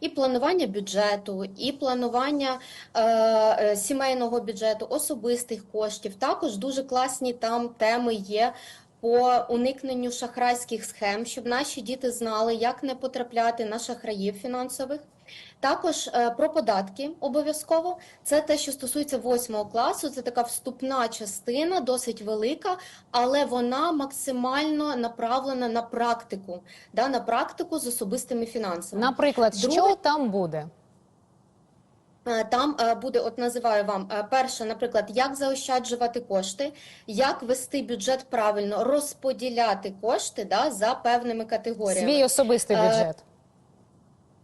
і планування бюджету, і планування е, е, сімейного бюджету, особистих коштів. Також дуже класні там теми є. По уникненню шахрайських схем, щоб наші діти знали, як не потрапляти на шахраїв фінансових. Також е, про податки обов'язково. Це те, що стосується восьмого класу. Це така вступна частина, досить велика, але вона максимально направлена на практику, да, на практику з особистими фінансами. Наприклад, Друге- що там буде? Е, Там е, буде, от називаю вам е, перше, наприклад, як заощаджувати кошти, як вести бюджет правильно, розподіляти кошти да, за певними категоріями. Свій особистий бюджет.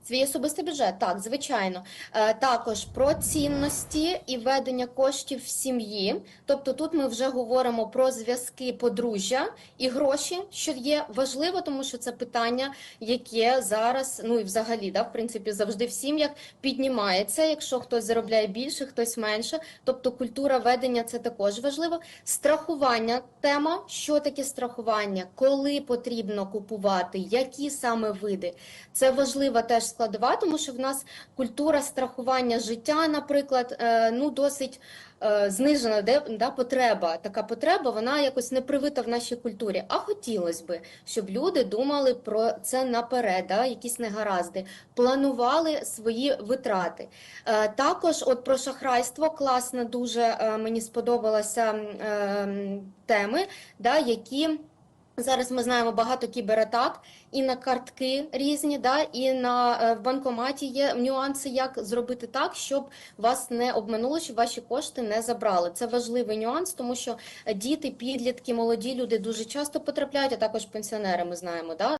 Свій особистий бюджет, так, звичайно. Е, також про цінності і ведення коштів в сім'ї. Тобто тут ми вже говоримо про зв'язки подружжя і гроші, що є важливо, тому що це питання, яке зараз, ну і взагалі, да, в принципі, завжди в сім'ях піднімається, якщо хтось заробляє більше, хтось менше. Тобто культура ведення це також важливо. Страхування тема, що таке страхування, коли потрібно купувати, які саме види. Це важлива теж складова, тому що в нас культура страхування життя, наприклад, е, ну досить е, знижена, де да, потреба. Така потреба, вона якось не привита в нашій культурі. А хотілося би, щоб люди думали про це наперед, да, якісь негаразди, планували свої витрати. Е, Також, от про шахрайство, класно дуже мені сподобалася теми, да, які. Зараз ми знаємо багато кібератак і на картки різні, да, і на е, в банкоматі є нюанси, як зробити так, щоб вас не обминули, щоб ваші кошти не забрали. Це важливий нюанс, тому що діти, підлітки, молоді люди дуже часто потрапляють, а також пенсіонери. Ми знаємо, да,